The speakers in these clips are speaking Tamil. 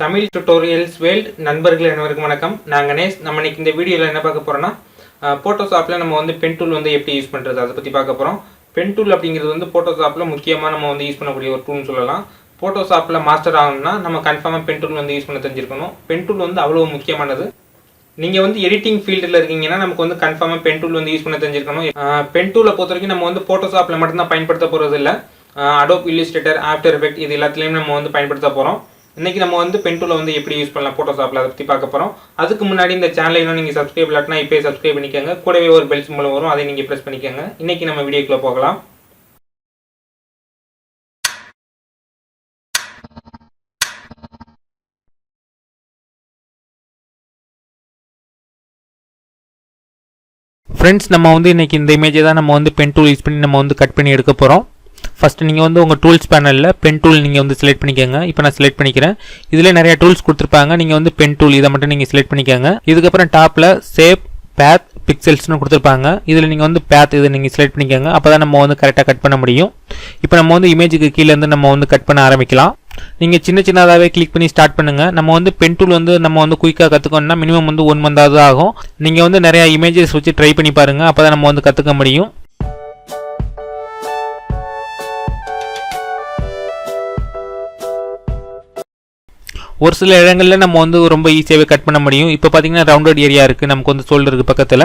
தமிழ் டுட்டோரியல்ஸ் வேல்ட் நண்பர்கள் அனைவருக்கும் வணக்கம். நான் கணேஷ். நம்ம இன்னைக்கு இந்த வீடியோவில் என்ன பார்க்க போகிறோம்னா ஃபோட்டோஷாப்பில் நம்ம வந்து பென் டூல் வந்து எப்படி யூஸ் பண்ணுறது அதை பற்றி பார்க்க போகிறோம் பென் டூல் அப்படிங்கிறது வந்து ஃபோட்டோஷாப்பில் முக்கியமாக நம்ம வந்து யூஸ் பண்ணக்கூடிய ஒரு டூல்னு சொல்லலாம். ஃபோட்டோஷாப்பில் மாஸ்டர் ஆகணும்னா நம்ம கன்ஃபார்மாக பென் டூல் வந்து யூஸ் பண்ண தெரிஞ்சிருக்கணும். பென் டூல் வந்து அவ்வளோ முக்கியமானது. நீங்கள் வந்து எடிட்டிங் ஃபீல்டில் இருக்கீங்கன்னா நமக்கு வந்து கன்ஃபார்மாக பென் டூல் வந்து யூஸ் பண்ண தெரிஞ்சிருக்கணும். பென் டூலை பொறுத்த வரைக்கும் நம்ம வந்து ஃபோட்டோஷாப்பில் மட்டும்தான் பயன்படுத்த போகிறது இல்லை அடோப் இல்லிஸ்ட்ரேட்டர் ஆஃப்டர் எஃபெக்ட் இது எல்லாத்துலேயும் நம்ம வந்து பயன்படுத்த போகிறோம் இன்றைக்கி நம்ம வந்து பென் டூலை வந்து எப்படி யூஸ் பண்ணலாம் ஃபோட்டோஷாப்பில் அதை பற்றி பார்க்க போகிறோம் அதுக்கு முன்னாடி இந்த சேனலை இன்னும் நீங்கள் சப்ஸ்கிரைப் இல்லாட்டினா இப்போ சப்ஸ்கிரைப் பண்ணிக்கோங்க. கூடவே ஒரு பெல் மூலம் வரும் அதை நீங்கள் ப்ரெஸ் பண்ணிக்கோங்க. இன்னைக்கு நம்ம வீடியோக்குள்ளே போகலாம். ஃப்ரெண்ட்ஸ் நம்ம வந்து இன்னைக்கு இந்த இமேஜை தான் நம்ம வந்து பென் டூல் யூஸ் பண்ணி நம்ம வந்து கட் பண்ணி எடுக்க போகிறோம் ஃபஸ்ட்டு நீங்கள் வந்து உங்கள் டூல்ஸ் பேனலில் பென் டூல் நீங்கள் வந்து செலக்ட் பண்ணிக்கோங்க. இப்போ நான் செலக்ட் பண்ணிக்கிறேன். இதில் நிறைய டூல்ஸ் கொடுத்துருப்பாங்க. நீங்கள் வந்து பென் டூல் இதை மட்டும் நீங்கள் செலக்ட் பண்ணிக்கோங்க. இதுக்கப்புறம் டாப்பில் சேப் பேத் பிக்சல்ஸ்னு கொடுத்துருப்பாங்க. இதில் நீங்கள் வந்து பேத் இதை நீங்கள் செலக்ட் பண்ணிக்கோங்க. அப்போ தான் நம்ம வந்து கரெக்டாக கட் பண்ண முடியும். இப்போ நம்ம வந்து இமேஜுக்கு கீழேருந்து நம்ம வந்து கட் பண்ண ஆரம்பிக்கலாம். நீங்கள் சின்ன சின்னதாகவே கிளிக் பண்ணி ஸ்டார்ட் பண்ணுங்கள் நம்ம வந்து பென் டூல் வந்து நம்ம வந்து குயிக்காக கற்றுக்கணும்னா மினிமம் வந்து ஒன் மந்தாவது ஆகும். நீங்கள் வந்து நிறையா இமேஜஸ் வச்சு ட்ரை பண்ணி பாருங்கள் அப்போ தான் நம்ம வந்து கற்றுக்க முடியும். ஒரு சில இடங்களில் நம்ம வந்து ரொம்ப ஈஸியாகவே கட் பண்ண முடியும். இப்போ பார்த்தீங்கன்னா ரவுண்டட் ஏரியா இருக்குது நமக்கு வந்து சோல்டருக்கு பக்கத்தில்.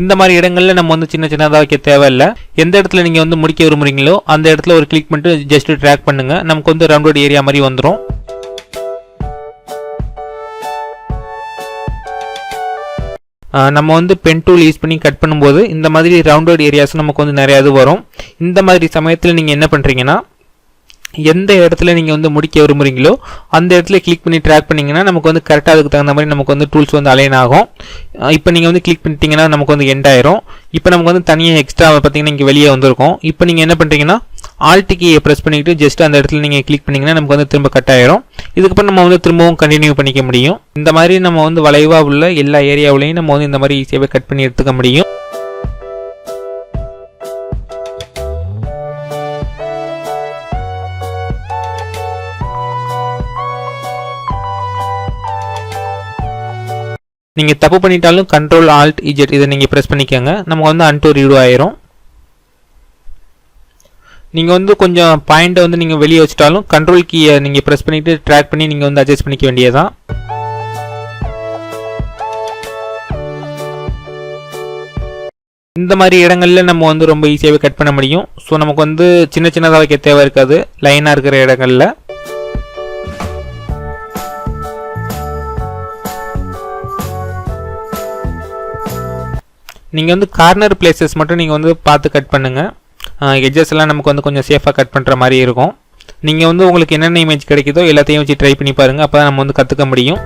இந்த மாதிரி இடங்களில் நம்ம வந்து சின்ன சின்னதாக வைக்க தேவையில்லை. எந்த இடத்துல நீங்கள் வந்து முடிக்க விரும்புறீங்களோ அந்த இடத்துல ஒரு கிளிக் பண்ணிட்டு ஜஸ்ட் ட்ராக் பண்ணுங்கள் நமக்கு வந்து ரவுண்டட் ஏரியா மாதிரி வந்துடும் நம்ம வந்து பென் டூல் யூஸ் பண்ணி கட் பண்ணும்போது இந்த மாதிரி ரவுண்டட் ஏரியாஸ் நமக்கு வந்து நிறையா இது வரும். இந்த மாதிரி சமயத்தில் நீங்கள் என்ன பண்ணுறீங்கன்னா எந்த இடத்துல நீங்கள் வந்து முடிக்க விரும்புகிறீங்களோ அந்த இடத்துல கிளிக் பண்ணி ட்ராக் பண்ணிங்கன்னா நமக்கு வந்து கரெக்டாக அதுக்கு தகுந்த மாதிரி நமக்கு வந்து டூல்ஸ் வந்து அலைன் ஆகும். இப்போ நீங்கள் வந்து கிளிக் பண்ணிட்டீங்கன்னா நமக்கு வந்து எண்ட் ஆயிரும். இப்போ நமக்கு வந்து தனியாக எக்ஸ்ட்ரா பார்த்தீங்கன்னா இங்கே வெளியே வந்திருக்கும். இப்போ நீங்கள் என்ன பண்ணுறீங்கன்னா ஆல்ட் கீயை ப்ரெஸ் பண்ணிவிட்டு ஜஸ்ட் அந்த இடத்துல நீங்கள் கிளிக் பண்ணிங்கன்னா நமக்கு வந்து திரும்ப கட் ஆயிரும். இதுக்கப்புறம் நம்ம வந்து திரும்பவும் கண்டினியூ பண்ணிக்க முடியும். இந்த மாதிரி நம்ம வந்து வளைவாக உள்ள எல்லா ஏரியாவிலையும் நம்ம வந்து இந்த மாதிரி ஈஸியாகவே கட் பண்ணி எடுத்துக்க முடியும். நீங்கள் தப்பு பண்ணிட்டாலும் கண்ட்ரோல் ஆல்ட் இஜெட் இதை நீங்கள் ப்ரெஸ் பண்ணிக்கோங்க. நமக்கு வந்து அன்டூ ரீடு ஆயிரும். நீங்கள் வந்து கொஞ்சம் பாயிண்ட்டை வந்து நீங்கள் வெளியே வச்சுட்டாலும் கண்ட்ரோல் கீயை நீங்கள் ப்ரெஸ் பண்ணிவிட்டு ட்ராக் பண்ணி நீங்கள் வந்து அட்ஜஸ்ட் பண்ணிக்க வேண்டியதான் இந்த மாதிரி இடங்களில் நம்ம வந்து ரொம்ப ஈஸியாகவே கட் பண்ண முடியும். ஸோ நமக்கு வந்து சின்ன சின்னதாக வைக்க தேவை இருக்காது. லைனாக இருக்கிற இடங்களில். நீங்கள் வந்து கார்னர் பிளேசஸ் மட்டும் நீங்கள் வந்து பார்த்து கட் பண்ணுங்கள் எட்ஜஸ் எல்லாம் நமக்கு வந்து கொஞ்சம் சேஃபாக கட் பண்ணுற மாதிரி இருக்கும். நீங்கள் வந்து உங்களுக்கு என்னென்ன இமேஜ் கிடைக்குதோ எல்லாத்தையும் வச்சு ட்ரை பண்ணி பாருங்கள் அப்போ தான் நம்ம வந்து கற்றுக்க முடியும்.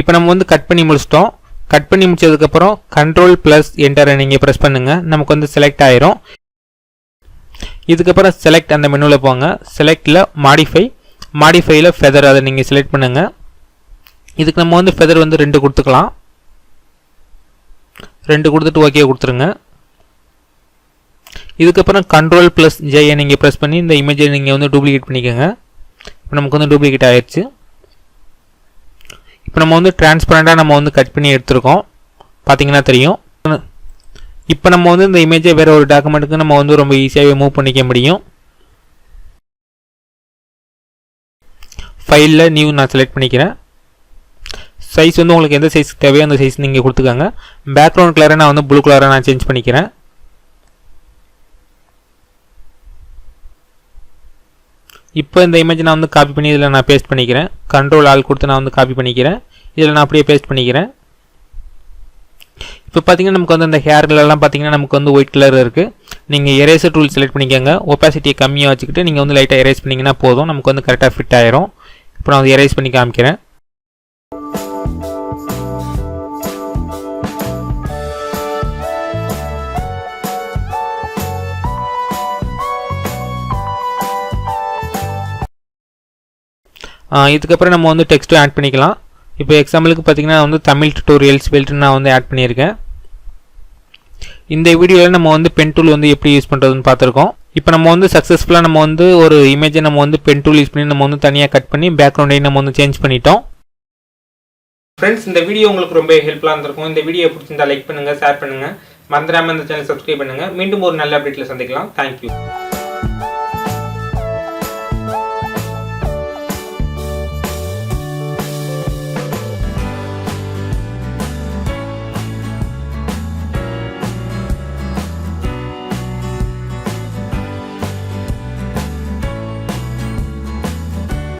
இப்போ நம்ம வந்து கட் பண்ணி முடிச்சிட்டோம். கட் பண்ணி முடிச்சதுக்கப்புறம் கண்ட்ரோல் ப்ளஸ் என்டரை நீங்கள் ப்ரெஸ் பண்ணுங்கள் நமக்கு வந்து செலக்ட் ஆயிரும். இதுக்கப்புறம் செலக்ட் அந்த மெனுவில் போங்க. செலக்டில் மாடிஃபை மாடிஃபைல ஃபெதர் அதை நீங்கள் செலக்ட் பண்ணுங்கள் இதுக்கு நம்ம வந்து ஃபெதர் வந்து ரெண்டு கொடுத்துக்கலாம். ரெண்டு கொடுத்துட்டு ஓகே கொடுத்துருங்க. இதுக்கப்புறம் கண்ட்ரோல் ப்ளஸ் ஜெயை நீங்கள் ப்ரெஸ் பண்ணி இந்த இமேஜை நீங்கள் வந்து டூப்ளிகேட் பண்ணிக்கோங்க. இப்போ நமக்கு வந்து டூப்ளிகேட் ஆயிடுச்சு இப்போ நம்ம வந்து டிரான்ஸ்பரண்ட்டாக நம்ம வந்து கட் பண்ணி எடுத்துருக்கோம். பார்த்தீங்கன்னா தெரியும். இப்போ நம்ம வந்து இந்த இமேஜை வேறு ஒரு டாக்குமெண்ட்டுக்கு நம்ம வந்து ரொம்ப ஈஸியாகவே மூவ் பண்ணிக்க முடியும். ஃபைலில் நியூ நான் செலக்ட் பண்ணிக்கிறேன். சைஸ் வந்து உங்களுக்கு எந்த சைஸ் தேவையோ அந்த சைஸ் நீங்கள் கொடுத்துக்கோங்க. பேக்ரவுண்ட் கலரை நான் வந்து ப்ளூ கலரை நான் சேஞ்ச் பண்ணிக்கிறேன். இப்போ இந்த இமேஜ் நான் வந்து காப்பி பண்ணி இதில் நான் பேஸ்ட் பண்ணிக்கிறேன். கண்ட்ரோல் ஆள் கொடுத்து நான் வந்து காப்பி பண்ணிக்கிறேன். இதில் நான் அப்படியே பேஸ்ட் பண்ணிக்கிறேன். இப்போ பார்த்தீங்கன்னா நமக்கு வந்து அந்த ஹேர்லலாம் பார்த்தீங்கன்னா நமக்கு வந்து ஒயிட் கலர் இருக்குது நீங்கள் எரேசர் டூல் செலக்ட் பண்ணிக்கோங்க. ஒப்பாசிட்டியை கம்மியாக வச்சுக்கிட்டு நீங்கள் வந்து லைட்டாக எரேஸ் பண்ணிங்கன்னா போதும். நமக்கு வந்து கரெக்டாக ஃபிட் ஆயிரும். இப்போ நான் வந்து எரேஸ் பண்ணி காமிக்கிறேன். இதுக்கப்புறம் நம்ம வந்து டெக்ஸ்ட்டும் ஆட் பண்ணிக்கலாம். இப்போ எக்ஸாம்பிளுக்கு பார்த்தீங்கன்னா வந்து தமிழ் டுட்டோரியல்ஸ் பெல்ட் நான் வந்து ஆட் பண்ணியிருக்கேன். இந்த வீடியோவில் நம்ம வந்து பென் டூல் வந்து எப்படி யூஸ் பண்ணுறதுன்னு பார்த்துருக்கோம். இப்போ நம்ம வந்து சக்ஸஸ்ஃபுல்லாக நம்ம வந்து ஒரு இமேஜை நம்ம வந்து பென் டூல் யூஸ் பண்ணி நம்ம வந்து தனியாக கட் பண்ணி பேக்ரவுண்டையும் நம்ம வந்து சேஞ்ச் பண்ணிட்டோம். ஃப்ரெண்ட்ஸ் இந்த வீடியோ உங்களுக்கு ரொம்ப ஹெல்ப்ஃபுல்லாக இருந்திருக்கும். இந்த வீடியோ பிடிச்சிருந்தா லைக் பண்ணுங்கள் ஷேர் பண்ணுங்கள் மறந்துடாமல் இந்த சேனல் சப்ஸ்கிரைப் பண்ணுங்கள் மீண்டும் ஒரு நல்ல அப்டேட்டில் சந்திக்கலாம். தேங்க்யூ